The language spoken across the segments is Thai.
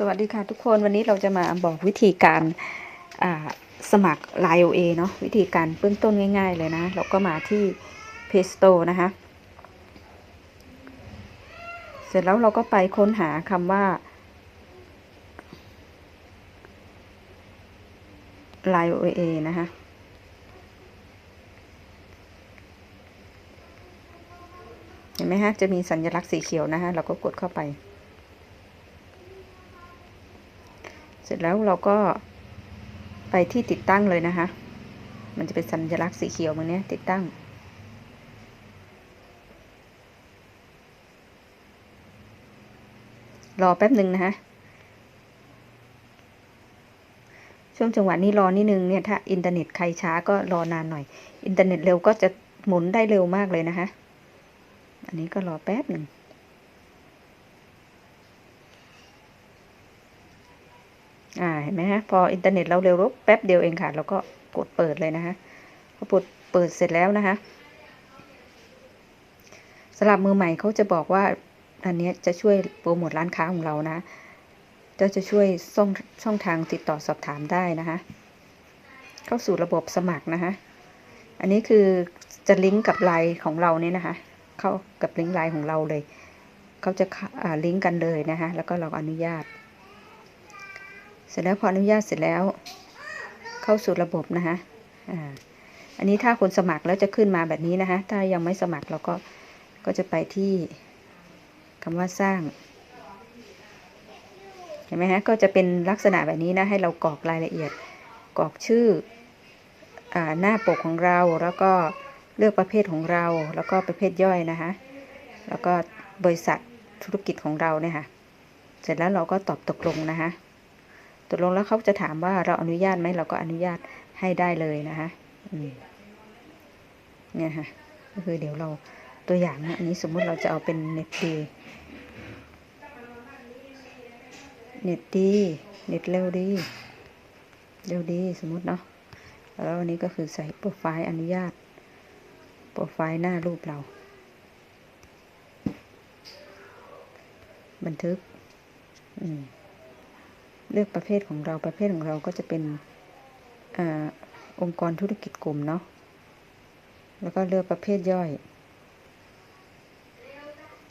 สวัสดีค่ะทุกคนวันนี้เราจะมาบอกวิธีการสมัคร Line OA เนาะวิธีการเบื้องต้นง่าย ๆ เลยนะ เราก็มาที่ Play Store นะคะ เสร็จแล้วเราก็ไปค้นหาคำว่า Line OA นะคะเห็นไหมฮะจะมีสัญลักษณ์สีเขียวนะคะเราก็กดเข้าไป เสร็จแล้วเราก็ไปที่ติดตั้งเลยนะคะ มันจะเป็นสัญลักษณ์สีเขียวมันเนี้ยติดตั้ง รอแป๊บหนึ่งนะคะช่วงจังหวะนี้รอนิดนึงเนี่ยถ้าอินเทอร์เน็ตใครช้าก็รอนานหน่อย อินเทอร์เน็ตเร็วก็จะหมุนได้เร็วมากเลยนะคะ อันนี้ก็รอแป๊บหนึ่ง อ่าเห็นไหมฮะพออินเทอร์เน็ตเราเร็วแป๊บเดียวเองค่ะเราก็กดเปิดเลยนะคะพอปดเปิดเสร็จแล้วนะคะสำหรับมือใหม่เขาจะบอกว่าอันนี้จะช่วยโปรโมทร้านค้าของเรานะจะจะช่วยช่องช่องทางติดต่อสอบถามได้นะคะเข้าสู่ระบบสมัครนะคะอันนี้คือจะลิงก์กับไลน์ของเราเนี่ยนะคะ เข้ากับลิงก์ไลน์ของเราเลยเขาจะอ่าลิงก์กันเลยนะคะแล้วก็เราอนุญาต สร็จแล้วพออนุญาตเสร็จแล้ว เข้าสู่ระบบนะคะอ่าอันนี้ถ้าคนสมัครแล้วจะขึ้นมาแบบนี้นะคะ ถ้ายังไม่สมัครเราก็ก็จะไปที่คำว่าสร้าง เห็นไหมฮะ ก็จะเป็นลักษณะแบบนี้นะ ให้เรากรอกรายละเอียด กรอกชื่ออหน้าปกของเรา แล้วก็เลือกประเภทของเรา แล้วก็ประเภทย่อยนะคะ แล้วก็บริษัทธุรกิจของเราเนี่ยค่ะ เสร็จแล้วเราก็ตอบตกลงนะคะ ตกลงแล้วเขาจะถามว่าเราอนุญาตไหมเราก็อนุญาตให้ได้เลยนะคะเนี่ยค่ะก็คือเดี๋ยวเราตัวอย่างนะอันนี้สมมุติเราจะเอาเป็นเน็ตดีเน็ตดีเน็ตเร็วดี เร็วดีสมมุติเนาะแล้วอันนี้ก็คือใส่โปรไฟล์อนุญาต โปรไฟล์หน้ารูปเรา บันทึก อืม เลือกประเภทของเราประเภทของเราก็จะเป็นอองค์กรธุรกิจกลุ่มเนาะแล้วก็เลือกประเภทย่อย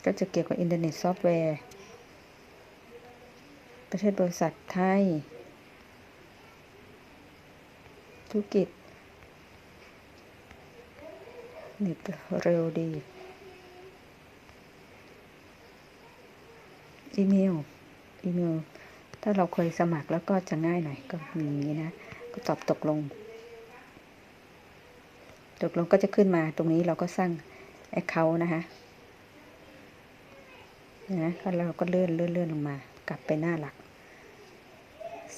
ก็จะเกี่ยวกับอินเทอร์เน็ตซอฟต์แวร์ ประเทศบริษัทไทย ธุรกิจเน็ตเร็วดี อีเมล อีเมล ถ้าเราเคยสมัครแล้วก็จะง่ายหน่อยก็มีอย่างนี้นะ ก็ตอบตกลง ตกลงก็จะขึ้นมาตรงนี้เราก็สร้าง Account นะคะนะก็เราก็เลื่อนเลื่อนเลื่อนลงมา กลับไปหน้าหลัก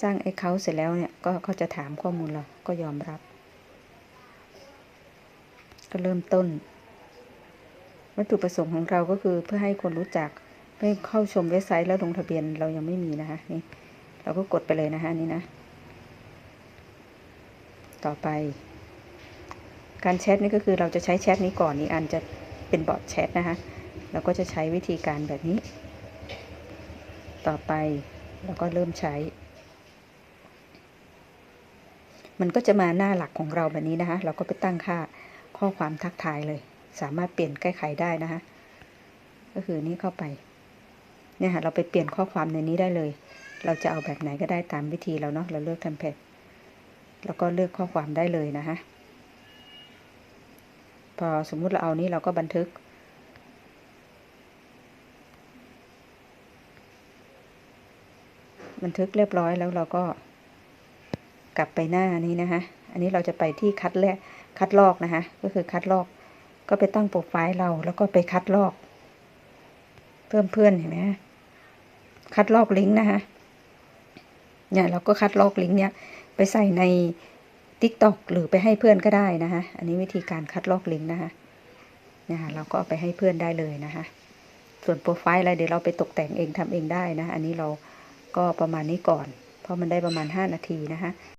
สร้าง Account เสร็จแล้วเนี่ยก็เขาจะถามข้อมูลเราก็ยอมรับ ก็เริ่มต้น วัตถุประสงค์ของเราก็คือเพื่อให้คนรู้จัก เพื่เข้าชมเว็บไซต์แล้วลงทะเบียนเรายังไม่มีนะคะนี่เราก็กดไปเลยนะคะนี่นะ ต่อไป การแชทนี่ก็คือเราจะใช้แชทนี้ก่อนนี่อันจะเป็นบอทแชทนะคะเราก็จะใช้วิธีการแบบนี้ ต่อไปเราก็เริ่มใช้ มันก็จะมาหน้าหลักของเราแบบนี้นะคะเราก็ไปตั้งค่าข้อความทักทายเลย สามารถเปลี่ยนแก้ไขได้นะคะก็คือนี้เข้าไป เนี่ยค่ะเราไปเปลี่ยนข้อความในนี้ได้เลย เราจะเอาแบบไหนก็ได้ตามวิธีเราเนาะเราเลือกเทมเพลตแล้วก็เลือกข้อความได้เลยนะคะพอสมมุติเราเอานี้เราก็บันทึก บันทึกเรียบร้อยแล้วเราก็กลับไปหน้านี้นะคะอันนี้เราจะไปที่คัดแรกคัดลอกนะคะก็คือคัดลอก ก็ไปตั้งโปรไฟล์เราแล้วก็ไปคัดลอก เพิ่มเพื่อนเห็นไหม คัดลอกลิงก์นะคะเนี่ยเราก็คัดลอกลิงก์เนี่ยไปใส่ใน TikTok หรือไปให้เพื่อนก็ได้นะคะอันนี้วิธีการคัดลอกลิงก์นะคะเนี่ยเราก็เอาไปให้เพื่อนได้เลยนะคะส่วนโปรไฟล์อะไรเดี๋ยวเราไปตกแต่งเองทำเองได้นะ อันนี้เราก็ประมาณนี้ก่อน เพราะมันได้ประมาณ 5 นาทีนะคะ